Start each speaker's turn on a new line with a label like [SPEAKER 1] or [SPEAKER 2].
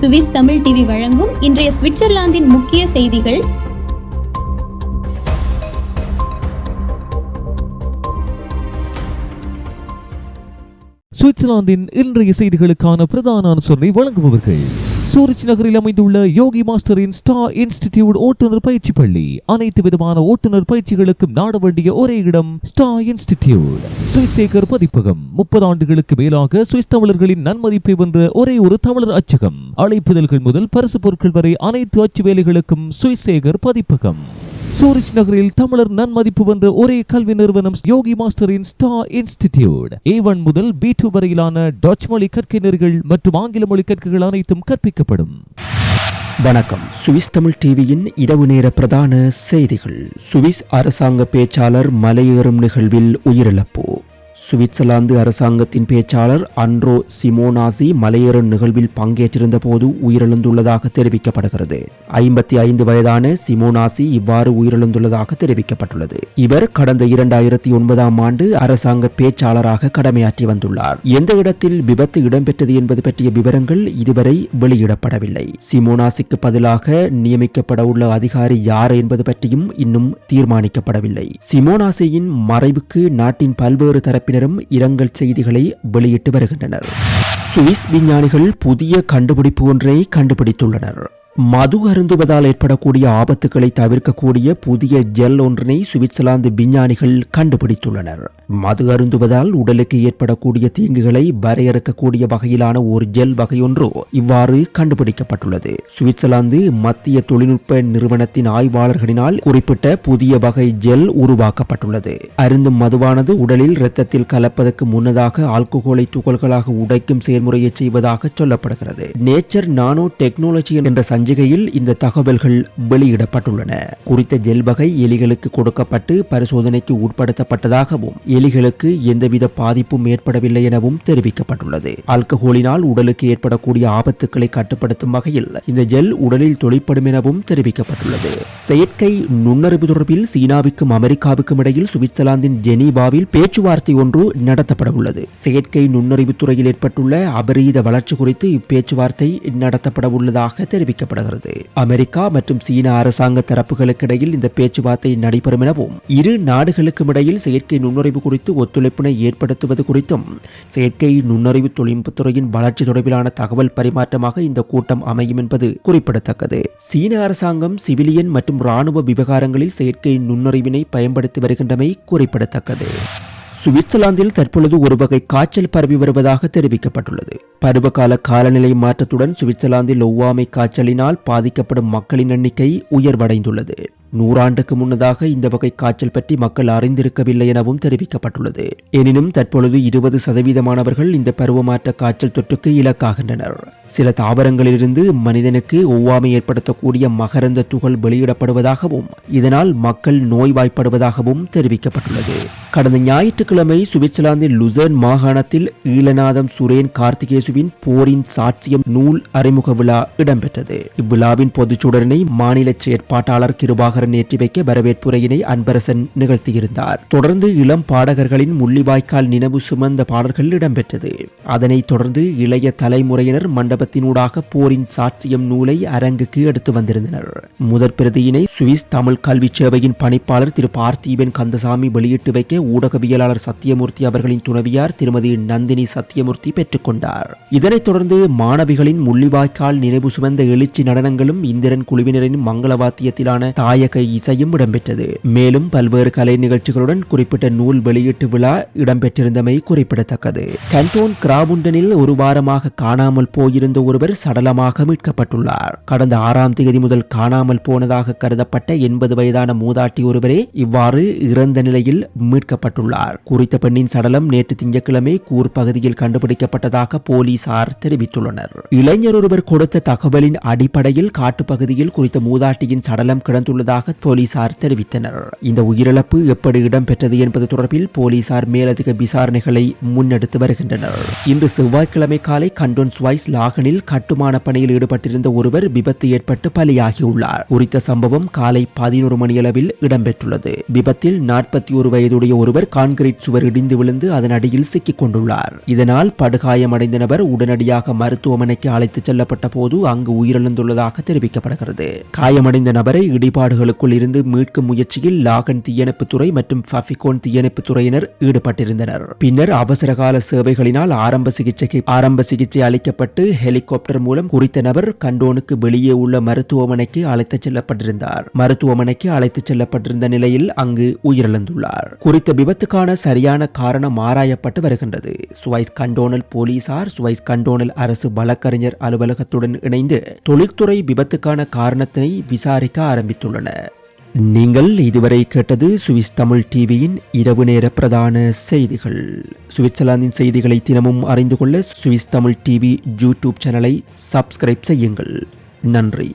[SPEAKER 1] Swiss Tamil TV வழங்கும் இன்றைய சுவிட்சர்லாந்தின் முக்கிய செய்திகள்.
[SPEAKER 2] சுவிட்சர்லாந்தின் இன்றைய செய்திகளுக்கான பிரதான அனுசரணை வழங்குபவர்கள். சூரிச் நகரில் அமைந்துள்ள யோகி மாஸ்டரின் ஸ்டார் இன்ஸ்டிடியூட் ஓட்டுநர் பயிற்சி பள்ளி. அனைத்து விதமான ஓட்டுநர் பயிற்சிகளுக்கும் நாட வேண்டிய ஒரே இடம் ஸ்டார் இன்ஸ்டிடியூட். சுவிசேகர் பதிப்பகம். முப்பது ஆண்டுகளுக்கு மேலாக சுவிஸ் தமிழர்களின் நன்மதிப்பை வென்ற ஒரே ஒரு தமிழர் அச்சகம். அழைப்புதல்கள் முதல் பரிசு பொருட்கள் வரை அனைத்து அச்சு வேலைகளுக்கும் சுவிசேகர் பதிப்பகம். சூரிச் நகரில் தமிழர் நன்மதிப்பு வென்ற ஒரே கல்வி நிறுவனம் யோகி மாஸ்டரின் ஸ்டார் இன்ஸ்டிடியூட். ஏ ஒன் முதல் பி டூ வரையிலான டச் மொழி கற்கையினர்கள் மற்றும் ஆங்கில மொழி கற்கைகள் அனைத்தும் கற்பிக்கப்படும்.
[SPEAKER 3] வணக்கம். சுவிஸ் தமிழ் டிவியின் இரவு நேர பிரதான செய்திகள். சுவிஸ் அரசாங்க பேச்சாளர் மலையேறும் நிகழ்வில் உயிரிழப்பு. சுவிட்சர்லாந்து அரசாங்கத்தின் பேச்சாளர் அன்ட்ரோ சிமோனாசி மலையேறும் நிகழ்வில் பங்கேற்றிருந்த போது உயிரிழந்துள்ளதாக தெரிவிக்கப்படுகிறது. ஐம்பத்தி ஐந்து வயதான சிமோனாசி இவ்வாறு உயிரிழந்துள்ளதாக தெரிவிக்கப்பட்டுள்ளது. இவர் கடந்த இரண்டாயிரத்தி ஒன்பதாம் ஆண்டு அரசாங்க பேச்சாளராக கடமையாற்றி வந்துள்ளார். எந்த இடத்தில் விபத்து இடம்பெற்றது என்பது பற்றிய விவரங்கள் இதுவரை வெளியிடப்படவில்லை. சிமோனாசிக்கு பதிலாக நியமிக்கப்பட உள்ள அதிகாரி யார் என்பது பற்றியும் இன்னும் தீர்மானிக்கப்படவில்லை. சிமோனாசியின் மறைவுக்கு நாட்டின் பல்வேறு தரப்பினரும் இரங்கல் செய்திகளை வெளியிட்டு வருகின்றனர். சுவிஸ் விஞ்ஞானிகள் புதிய கண்டுபிடிப்பு ஒன்றை கண்டுபிடித்துள்ளனர். மது அருந்துவதால் ஏற்படக்கூடிய ஆபத்துக்களை தவிர்க்கக்கூடிய புதிய ஜெல் ஒன்றினை சுவிட்சர்லாந்து விஞ்ஞானிகள் கண்டுபிடித்துள்ளனர். மது அருந்துவதால் உடலுக்கு ஏற்படக்கூடிய தீங்குகளை வரையறுக்கக்கூடிய வகையிலான ஒரு ஜெல் வகையொன்று இவ்வாறு கண்டுபிடிக்கப்பட்டுள்ளது. சுவிட்சர்லாந்து மத்திய தொழில்நுட்ப நிறுவனத்தின் ஆய்வாளர்களினால் குறிப்பிட்ட புதிய வகை ஜெல் உருவாக்கப்பட்டுள்ளது. அருந்தும் மதுவானது உடலில் இரத்தத்தில் கலப்பதற்கு முன்னதாக ஆல்கோகோலை துகள்களாக உடைக்கும் செயல்முறையை செய்வதாக சொல்லப்படுகிறது. நேச்சர் நானோ டெக்னாலஜி என்ற சஞ்சிகையில் இந்த தகவல்கள் வெளியிடப்பட்டுள்ளன. குறித்த ஜெல் வகை எலிகளுக்கு கொடுக்கப்பட்டு பரிசோதனைக்கு உட்படுத்தப்பட்டதாகவும் எலிகளுக்கு எந்தவித பாதிப்பும் ஏற்படவில்லை எனவும் தெரிவிக்கப்பட்டுள்ளது. ஆல்கஹோலினால் உடலுக்கு ஏற்படக்கூடிய ஆபத்துக்களை கட்டுப்படுத்தும் வகையில் இந்த ஜெல் உடலில் தொழிற்படும் எனவும் தெரிவிக்கப்பட்டுள்ளது. செயற்கை நுண்ணறிவு தொடர்பில் சீனாவுக்கும் அமெரிக்காவுக்கும் இடையில் சுவிட்சர்லாந்தின் ஜெனீவாவில் பேச்சுவார்த்தை ஒன்று நடத்தப்பட உள்ளது. செயற்கை நுண்ணறிவு துறையில் ஏற்பட்டுள்ள அபரீத வளர்ச்சி குறித்து இப்பேச்சுவார்த்தை நடத்தப்பட உள்ளதாக தெரிவிக்கப்படுகிறது அமெரிக்கா மற்றும் சீன அரசாங்க தரப்புகளுக்கு இடையில் இந்த பேச்சுவார்த்தை நடைபெறும் எனவும் இரு நாடுகளுக்கும் இடையில் செயற்கை நுண்ணறிவு குறித்து ஒத்துழைப்பினை ஏற்படுத்துவது குறித்தும் செயற்கை நுண்ணறிவு தொழில்நுட்பத்துறையின் வளர்ச்சி தொடர்பிலான தகவல் பரிமாற்றமாக இந்த கூட்டம் அமையும் என்பது குறிப்பிடத்தக்கது. சீன அரசாங்கம் சிவிலியன் மற்றும் ராணுவ விவகாரங்களில் செயற்கை நுண்ணறிவினை பயன்படுத்தி வருகின்றமை குறிப்பிடத்தக்கது. சுவிட்சர்லாந்தில் தற்பொழுது ஒரு வகை காய்ச்சல் பரவி வருவதாக தெரிவிக்கப்பட்டுள்ளது. பருவகால காலநிலை மாற்றத்துடன் சுவிட்சர்லாந்தில் ஒவ்வாமை காய்ச்சலினால் பாதிக்கப்படும் மக்களின் எண்ணிக்கை உயர்வடைந்துள்ளது. நூறாண்டுக்கு முன்னதாக இந்த வகை காய்ச்சல் பற்றி மக்கள் அறிந்திருக்கவில்லை எனவும் தெரிவிக்கப்பட்டுள்ளது. எனினும் தற்பொழுது இருபது சதவீதமானவர்கள் இந்த பருவமாற்ற காய்ச்சல் தொற்றுக்கு இலக்காகின்றனர். சில தாவரங்களிலிருந்து மனிதனுக்கு ஒவ்வாமை ஏற்படுத்தக்கூடிய மகரந்த துகள் வெளியிடப்படுவதாகவும் இதனால் மக்கள் நோய்வாய்ப்படுவதாகவும் தெரிவிக்கப்பட்டுள்ளது. கடந்த ஞாயிற்றுக்கிழமை சுவிட்சர்லாந்தின் லுசர்ன் மாகாணத்தில் ஈழநாதம் சுரேன் இயேசுவின் போரின் சாட்சியம் நூல் அறிமுக விழா இடம்பெற்றது. இவ்விழாவின் பொதுச்சுடரினை மாநில செயற்பாட்டாளர் கிருபாகரன் ஏற்றி வைக்க வரவேற்புரையினை அன்பரசன் நிகழ்த்தியிருந்தார். தொடர்ந்து இளம் பாடகர்களின் முள்ளிவாய்க்கால் நினைவு சுமந்த பாடல்கள் இடம்பெற்றது. அதனைத் தொடர்ந்து இளைய தலைமுறையினர் மண்டபத்தினூடாக போரின் சாட்சியம் நூலை அரங்குக்கு எடுத்து வந்திருந்தனர். முதற் பிரதியினை சுவிஸ் தமிழ் கல்வி சேவையின் பணிப்பாளர் திரு பார்த்தீபன் கந்தசாமி வெளியிட்டு வைக்க ஊடகவியலாளர் சத்தியமூர்த்தி அவர்களின் துணைவியார் திருமதி நந்தினி சத்தியமூர்த்தி பெற்றுக்கொண்டார் இதனைத் தொடர்ந்து மாணவிகளின் முள்ளிவாய்க்கால் நினைவு சுமந்த எழுச்சி நடனங்களும் இந்திரன் குழுவினரின் மங்கள வாத்தியத்திலான தாயக இசையும் இடம்பெற்றது. மேலும் பல்வேறு கலை நிகழ்ச்சிகளுடன் குறிப்பிட்ட நூல் வெளியீட்டு விழா இடம்பெற்றிருந்தமை குறிப்பிடத்தக்கது. கண்டோன் கிராவுண்டனில் ஒரு வாரமாக காணாமல் போயிருந்த ஒருவர் சடலமாக மீட்கப்பட்டுள்ளார். கடந்த ஆறாம் தேதி முதல் காணாமல் போனதாக கருதப்பட்ட எண்பது வயதான மூதாட்டி ஒருவரே இவ்வாறு இறந்த நிலையில் மீட்கப்பட்டுள்ளார். குறித்த பெண்ணின் சடலம் நேற்று திங்கட்கிழமை கூர் பகுதியில் கண்டுபிடிக்கப்பட்டதாக போலீஸ் போலீசார் தெரிவித்துள்ளனர். இளைஞர் ஒருவர் கொடுத்த தகவலின் அடிப்படையில் காட்டுப்பகுதியில் குறித்த மூதாட்டியின் சடலம் கிடந்துள்ளதாக போலீசார் தெரிவித்தனர். இந்த உயிரிழப்பு எப்படி இடம்பெற்றது என்பது தொடர்பில் போலீசார் மேலதிக விசாரணைகளை முன்னெடுத்து வருகின்றனர். இன்று செவ்வாய்க்கிழமை காலை கண்டோன் ஸ்வைஸ் லாகனில் கட்டுமான பணியில் ஈடுபட்டிருந்த ஒருவர் விபத்து ஏற்பட்டு பலியாகியுள்ளார். குறித்த சம்பவம் காலை பதினோரு மணியளவில் இடம்பெற்றுள்ளது. விபத்தில் நாற்பத்தி ஒரு வயதுடைய ஒருவர் கான்கிரீட் சுவர் இடிந்து விழுந்து அதன் அடியில் சிக்கிக் கொண்டுள்ளார். இதனால் படுகாயமடைந்த நபர் நபர் உடனடியாக மருத்துவமனைக்கு அழைத்துச் செல்லப்பட்ட போது அங்கு உயிரிழந்துள்ளதாக தெரிவிக்கப்படுகிறது. காயமடைந்த நபரை இடிபாடுகளுக்குள் இருந்து மீட்கும் முயற்சியில் லாகன் தீயணைப்புத்துறை மற்றும் ஃபஃபிகோன் தீயணைப்புத் துறையினர் ஈடுபட்டிருந்தனர். பின்னர் அவசரகால சேவைகளினால் ஆரம்ப சிகிச்சைக்கு ஆரம்ப சிகிச்சை அளிக்கப்பட்டு ஹெலிகாப்டர் மூலம் குறித்த நபர் கண்டோனுக்கு வெளியே உள்ள மருத்துவமனைக்கு அழைத்துச் செல்லப்பட்டிருந்தார். மருத்துவமனைக்கு அழைத்துச் செல்லப்பட்டிருந்த நிலையில் அங்கு உயிரிழந்துள்ளார். குறித்த விபத்துக்கான சரியான காரணம் ஆராயப்பட்டு வருகின்றது. சுவைஸ் கண்டோனல் போலீசார் சுவை வைஸ் கண்டோனல் அரசு வழக்கறிஞர் அலுவலகத்துடன் இணைந்து தொழில்துறை விபத்துக்கான காரணத்தினை விசாரிக்க ஆரம்பித்துள்ளன. நீங்கள் இதுவரை கேட்டது சுவிஸ் தமிழ் டிவியின் இரவு நேர பிரதான செய்திகள். சுவிட்சர்லாந்தின் செய்திகளை தினமும் அறிந்து கொள்ள சுவிஸ் தமிழ் டிவி யூடியூப் சேனலை சப்ஸ்கிரைப் செய்யுங்கள். நன்றி.